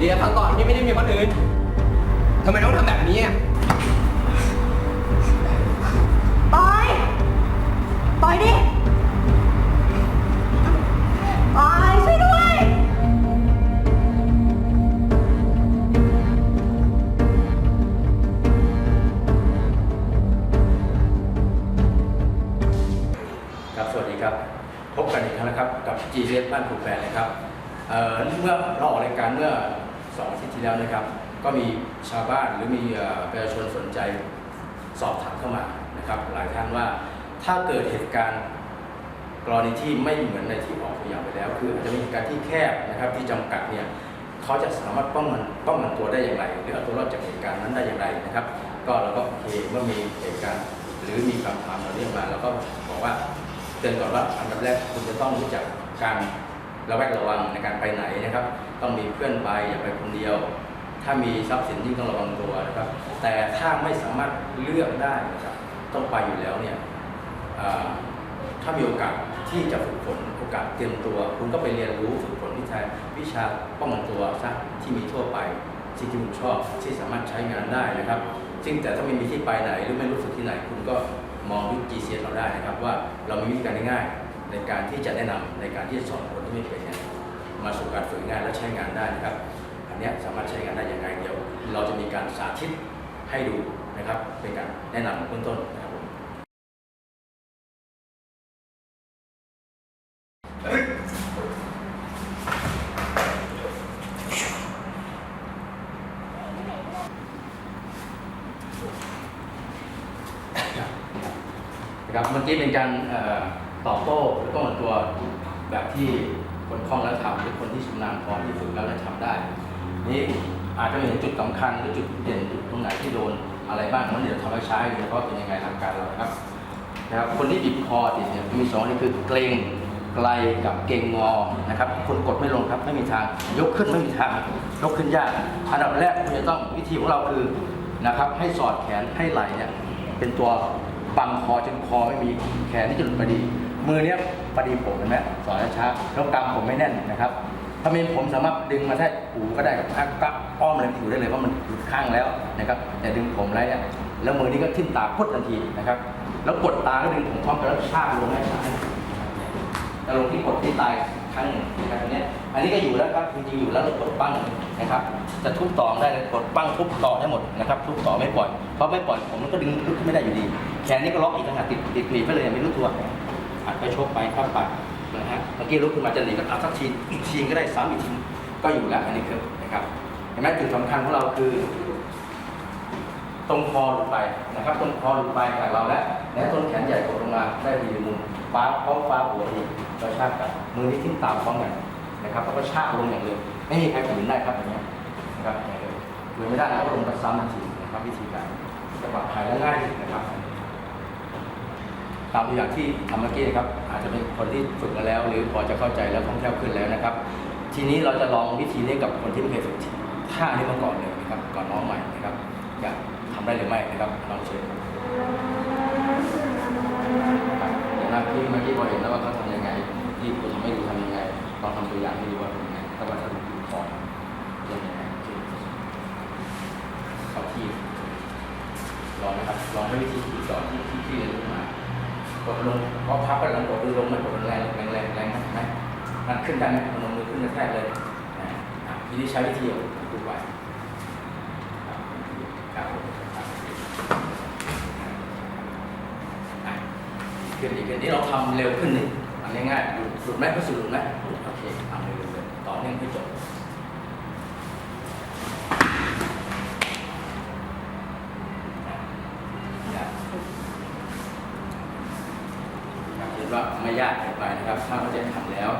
ดียวฟังก่อนพี่ไม่ได้มีคนอื่นทำไมต้องทำแบบนี้อะปล่อยปล่อยดิปล่อยช่วยด้วย ครับสวัสดีครับ พบกันอีกครั้งนะครับกับ g s บ้านผูกแปดนะครับเอ่อเมื่อเราออกรายการเมื่อ สองอาทิตย์ที่แล้วนะครับ ก็มีชาวบ้านหรือมีประชาชนสนใจสอบถามเข้ามานะครับ หลายท่านว่าถ้าเกิดเหตุการณ์กรณีที่ไม่เหมือนในที่ออกตัวอย่างไปแล้ว คืออาจจะมีเหตุการณ์ที่แคบนะครับที่จำกัดเนี่ยเขาจะสามารถป้องกันป้องกันตัวได้อย่างไร หรือเอาตัวรอดจากเหตุการณ์นั้นได้อย่างไรนะครับ ก็เราก็โอเคเมื่อมีเหตุการณ์หรือมีคำถามเราเรียกมาแล้วก็บอกว่าเตือนก่อนว่าอันดับแรกคุณจะต้องรู้จักการ ระแวดระวังในการไปไหนนะครับ ต้องมีเพื่อนไปอย่าไปคนเดียว ถ้ามีทรัพย์สินยิ่งต้องระวังตัวนะครับ แต่ถ้าไม่สามารถเลือกได้นะครับต้องไปอยู่แล้วเนี่ยถ้ามีโอกาสที่จะฝึกฝนโอกาสเตรียมตัว คุณก็ไปเรียนรู้ฝึกฝนวิชาวิชาป้องกันตัวซะที่มีทั่วไปที่ที่คุณชอบที่สามารถใช้งานได้นะครับ ซึ่งแต่ถ้าไม่มีที่ไปไหนหรือไม่รู้สึกที่ไหน คุณก็มองยุค GCS เราได้นะครับ ว่าเรามีวิธีการง่าย ในการที่จะแนะนำในการที่จะสอนคนที่ไม่เป็นเนี่ยมาสู่การฝึกงานและใช้งานได้นะครับ อันนี้สามารถใช้งานได้อย่างไรเดียว เราจะมีการสาธิตให้ดูนะครับ เป็นการแนะนำเบื้องต้นนะครับผมนะครับเมื่อกี้เป็นการ ตอบโต้หรือป้องกันตัวแบบที่คนคล่องแล้วทำหรือคนที่ชำนาญพอที่ฝึกแล้วได้ทำได้ นี่อาจจะเห็นจุดสำคัญหรือจุดเด่นจุดตรงไหนที่โดนอะไรบ้างนั้นเดี๋ยวทำให้ใช้ดูว่าเป็นยังไงทางการเราครับนะครับคนที่บีบคอติดเนี่ยมีสองนี่คือเกรงไกลกับเกรงงอนะครับคนกดไม่ลงครับไม่มีทางยกขึ้นไม่มีทางยกขึ้นยากอันดับแรกคุณจะต้องวิธีของเราคือนะครับให้สอดแขนให้ไหล่เนี่ยเป็นตัวบังคอจนคอไม่มีแขนที่จะหลุดพอดี มือเนี้ยพอดีผมเห็นไหมสอนช้าแล้วกำผมไม่แน่นนะครับถ้ามีผมสามารถดึงมาแท่หูก็ได้กับกักอ้อมเลยหูได้เลยเพราะมันหลุดข้างแล้วนะครับแต่ดึงผมแล้วเนี่ยแล้วมือนี้ก็ทิ่มตาพุดทันทีนะครับ แล้วกดตาก็ดึงผมพร้อมกันแล้วชากลงให้ช้าแล้วลงที่กดที่ตายครั้งหนึ่งนะครับอันเนี้ยอันนี้ก็อยู่แล้วครับจริงๆอยู่แล้วเรากดปั้งนะครับ จะทุบต่อได้เลยกดปั้งทุบต่อได้หมดนะครับทุบต่อไม่ปล่อยเพราะไม่ปล่อยผมมันก็ดึงลุกขึ้นไม่ได้อยู่ดี แขนนี่ก็ล็อกอีกต่างหากติดติดหนีบไปเลยไม่รู้ตัว อัดไปชกไปข้ามปัดนะฮะเมื่อกี้ลุกขึ้นมาจะหนีก็อัดสักทีอีกทีก็ได้ซ้ำอีกทีก็อยู่แล้วอันนี้คือนะครับเห็นไหมจุดสำคัญของเราคือ ตรงคอหลุดไปนะครับ ตรงคอหลุดไปจากเราแล้วและต้นแขนใหญ่กดลงมาได้ทีมุมฟ้าพร้อมฟ้าหัวทีเราชากกันมือนี้ทิ้งตามพร้อมกันนะครับแล้วก็ชากลงอย่างเร็วไม่มีใครฝืนได้ครับอย่างเงี้ยนะครับอย่างเร็วฝืนไม่ได้แล้วก็ลงไปซ้ำทันทีนะครับวิธีการจะปลอดภัยและง่ายนะครับ ตามตัวอย่างที่ทำเมื่อกี้นะครับอาจจะเป็นคนที่ฝึกมาแล้ว หรือพอจะเข้าใจแล้วคล่องแคล่วขึ้นแล้วนะครับ ทีนี้เราจะลองวิธีนี้กับคนที่ไม่เคยฝึกท่านี้มาก่อนเลยนะครับก่อนน้องใหม่นะครับอยากทำได้หรือไม่นะครับลองเชิญคครับเดี๋ยวนะที่เมื่อกี้พอเห็นแล้วว่าเขาทำยังไง ที่ครูทำให้ดูทำยังไงลองทำตัวอย่างให้ดูว่าเป็นยังไงถ้าว่าถ้าดูคอเป็นยังไงเข้าที่ลองนะครับลองด้วยวิธีที่สอนที่ที่ที่เรียนรู้มา กดลงพอพับไปแล้วกดลงมันกดแรงแรงแรงแรงนะเห็นไหมมันขึ้นได้ไหมมันลงมือขึ้นกระแทกเลยนะอะทีนี้ใช้วิธีดูไว้ครับครับครับอะขึ้นอีกขึ้นนี้เราทำเร็วขึ้นนี่ทำง่ายๆหลุดไหมก็สุดหลุดไหมโอเคทำเร็วๆเลยต่อเนื่องให้จบ นะครับเห็นว่าไม่ยากเกิน ไปนะครับถ้าเขาจะทำแล้ว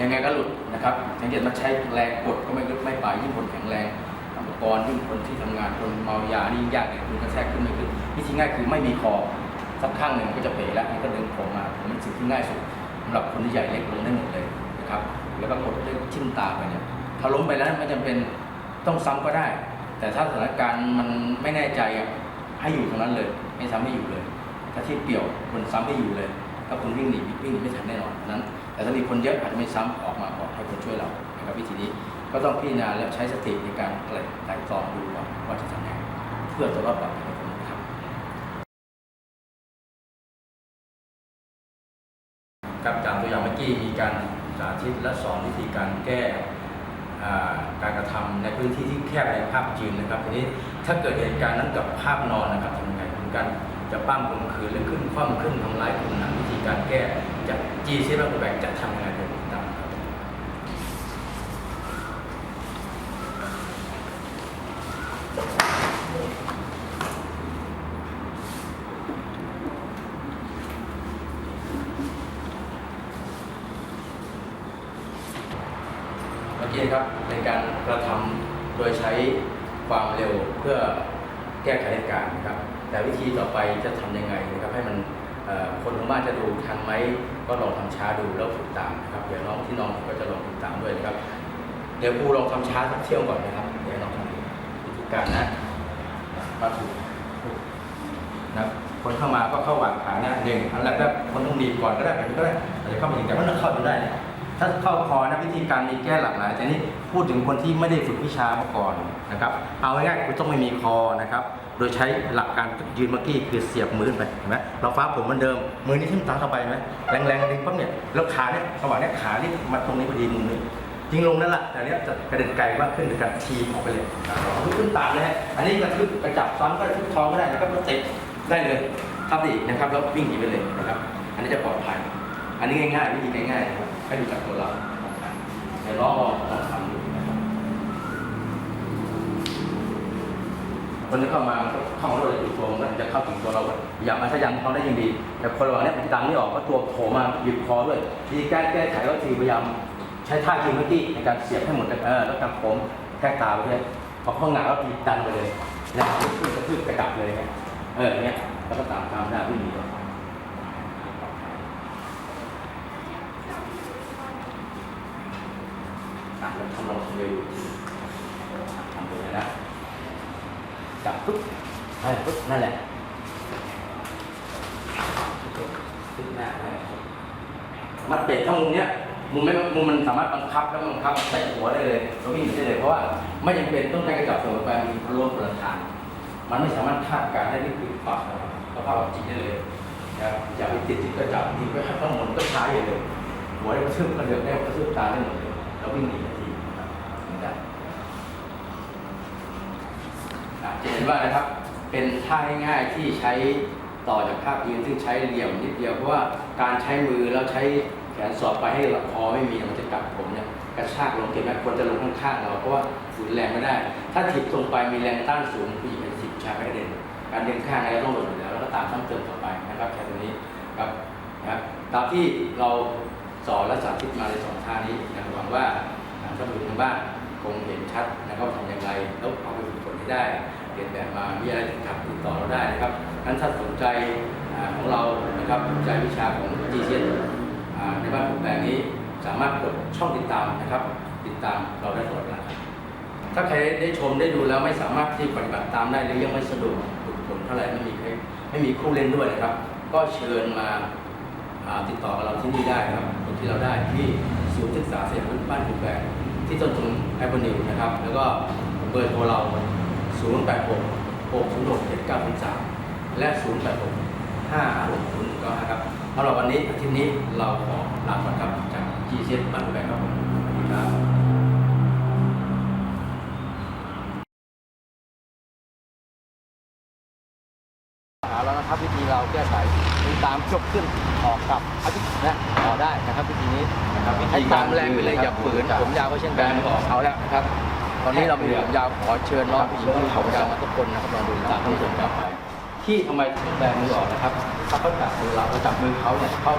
ยังไงก็หลุดนะครับสังเกตมาใช้แรงกดก็ไม่ลึกไม่ไปยิ่งคนแข็งแรงอุปกรณ์ยิ่งคนที่ทำงานคนเมายานี่ยิ่งยากเลยคุณกระแทกขึ้นไม่ขึ้นวิธีง่ายคือไม่มีคอสักข้างหนึ่งก็จะเป๋แล้วนี่ก็ดึงผมมาผมเป็นสิ่งที่ง่ายสุดสำหรับคนที่ใหญ่เล็กลงได้หมดเลยนะครับแล้วก็กดด้วยทิ่มตาไปเนี่ยถ้าล้มไปแล้วไม่จำเป็นต้องซ้ำก็ได้ แต่ถ้าสถานการณ์มันไม่แน่ใจอะให้อยู่ตรงนั้นเลย ไม่ซ้ำให้อยู่เลย ถ้าที่เปี่ยวคนซ้ำให้อยู่เลย ถ้าคุณวิ่งหนีวิ่งหนีไม่ทันแน่นอนนั้น แต่ถ้ามีคนเยอะอาจจะไม่ซ้ำออกมาออกให้คนช่วยเรานะครับวิธีนี้ก็ต้องพิจารณาและใช้สติในการไตร่ตร่องดูว่าว่าจะทำยังไงเพื่อตัวรอดปลอดภัยของผมนะครับครับจากตัวอย่างเมื่อกี้มีการสาธิตและสอนวิธีการแก้การกระทำในพื้นที่ที่แคบในภาพยืนนะครับทีนี้ถ้าเกิดเหตุการณ์นั้นกับภาพนอนนะครับทำยังไงคุณกันจะปั้มข่มขืนหรือขึ้นคว่ำขึ้นทำร้ายคุณนะวิธี การแก้จาก G ซีและแบกจะทำงไงเป็นตามครับเมื่อกี้นะครับเป็นการกระทำโดยใช้ความเร็วเพื่อแก้ไขเหตุการณ์นะครับ แต่วิธีต่อไปจะทำยังไงนะครับให้มัน คนทางบ้านจะดูทันไหมก็ลองทำช้าดูแล้วฝึกตามนะครับเดี๋ยวน้องที่น้องก็จะลองฝึกตามด้วยนะครับ เดี๋ยวครูลองทำช้าสักเที่ยวก่อนนะครับเดี๋ยวน้องทำดูวิธีการนะมาถูกนะครับคนเข้ามาก็เข้าวางขาหน้าหนึ่งอันแรกก็คนต้องดีก่อนก็ได้แบบนี้ก็ได้อาจจะเข้าไปถึงแต่ว่าเราเข้าจนได้นะถ้าเข้าคอนะวิธีการมีแก้หลากหลายแต่นี่พูดถึงคนที่ไม่ได้ฝึกวิชามาก่อนนะครับ เอาง่ายๆคุณต้องไม่มีคอนะครับ ดยใช้หลักการยืนเมื่อกี้คือเสียบมือไปเห็นไหมเราฟ้าผมเหมือนเดิม มือนี้ทิ่มตาเข้าไปเห็นไหมแรงๆดึงปั๊บเนี่ยแล้วขาเนี่ยระหว่างเนี้ยขานี่มาตรงนี้พอดีมุมนี้ทิ้งลงนั่นแหละแต่เนี้ยจะกระเด็นไกลมากขึ้นหรือการทีมออกไปเลยเอขึ้นตามเลยฮะอันนี้กระทึบกระจับซ้ำก็กระทึบท้องก็ได้แล้วก็เตะได้เลยทับอีกนะครับแล้ววิ่งหนีไปเลยนะครับ อันนี้จะปลอดภัย อันนี้ง่ายๆวิธีง่ายๆนะครับให้ดูจากตัวเราเดี๋ยวลออองทำดูนะครับ คนที่เข้ามาเข้ามาด้วยอยู่ตัวมันจะเข้าถึงตัวเราอย่ามาถ้ยันเขาได้ยิ่งดี แต่คนระหว่างเนี้ยดังไม่ออกก็ตัวโผล่มาหยิบคอด้วยวิธีการแก้ไขก็คือพยายามใช้ท่ายิงเมื่อกี้ในการเสียบให้หมดเออแล้วกำผมแค่ตาไปด้ยพอเข้าหงายแล้วตีดันไปเลยแล้วขึ้นกระทืบกระดับเลยเนี่ยเออเนี่ยแล้วก็ตามตามหน้าวิ่งหนีอะเราทำลองทำเร็วดูทำไปเลยนะ ปุ๊บเออปุ๊บนั่นแหละปุ๊บหน้าไปมันเตะถ้ามุมเนี้ยมุมไม่มุมมันสามารถบังคับแล้วบังคับใส่หัวได้เลยเราวิ่งได้เลยเพราะว่าไม่จำเป็นต้องใช้กระจับเสมอไปมีพล้มประทาน มันไม่สามารถคาดการได้ที่คือปรับสภาพจิตได้เลยนะครับอย่าไปติดติดกระจับติดก็ข้างบนก็ช้าอย่างเลยวหัวได้กระชืบกระเดือกได้กระชืบตาได้หมดเลยแล้ววิ่งหนีทันทีนะครับไม่ได้ อะ จะเห็นว่านะครับเป็นท่าง่ายๆที่ใช้ต่อจากภาพยืนซึ่งใช้เหลี่ยมนิดเดียวเพราะว่าการใช้มือแล้วใช้แขนสอดไปให้คอไม่มีมันจะกัดผมเนี่ยกระชากลงเก็บไหมควรจะลงข้างๆเราเพราะว่าฝืนแรงไม่ได้ ถ้าถีบตรงไปมีแรงต้านสูงผู้หญิงเป็นสิบชายกระเด็นการดึงข้างอะไรต้องหล่นอยู่แล้วแล้วก็ตามซ้ำเติมต่อไปนะครับแค่ตัวนี้ครับนะครับตามที่เราสอนและสาธิตมาในสองท่านี้นะครับหวังว่าท่านผู้ชมทางบ้านคงเห็นชัดนะครับว่าทำอย่างไรแล้วเอาไปฝึกฝนให้ได้ เรียนแบบมามีอะไรติดขัดติดต่อเราได้นะครับนั้นถ้าสนใจอของเรานะครับสนใจวิชาของ g c s อ่าในบ้านผมแปลงนี้สามารถกดช่องติดตามนะครับ ติดตามเราได้ตลอดเวลาถ้าใครได้ชมได้ดูแล้วไม่สามารถที่ปฏิบัติตามได้หรือยังไม่สะดวกฝึกฝนเท่าไหร่ไม่มีใครไม่มีครูเล่นด้วยนะครับ ก็เชิญมาติดต่อกับเราที่นี่ได้ครับคนที่เราได้ที่ศูนย์ศึกษาเสรีพื้นบ้านผมแปลงที่ต้นทุนไอ v อนิวนะครับ แล้วก็เบอร์โทรเรา 0 8 6 6 0 6 7 9 3 3และ 0 8 6 5 6 0 1 9ครับสำหรับวันนี้อาทิตย์นี้เราขอลาก่อนครับจาก g c บ้านแบงครับผมสวัสดีครับเอาแล้วนะครับวิธีเราแก้ไขดึงตามยกขึ้นออกกลับอาทิตย์นะต่อได้นะครับวิธีนี้นะครับให้ตามแรงไปเลยอย่าฝืนผมยาวก็เช่นกันเอาแล้วนะครับ ตอนนี้เรามีผมยาวขอเชิญน้องผู้หญิงที่ผมยาวมาทุกคนนะครับลองดูจากที่ผมจับไปที่ทำไมถึงแบมือออกนะครับเขาเขาจับมือเราเราจับมือเขาเนี่ยเขา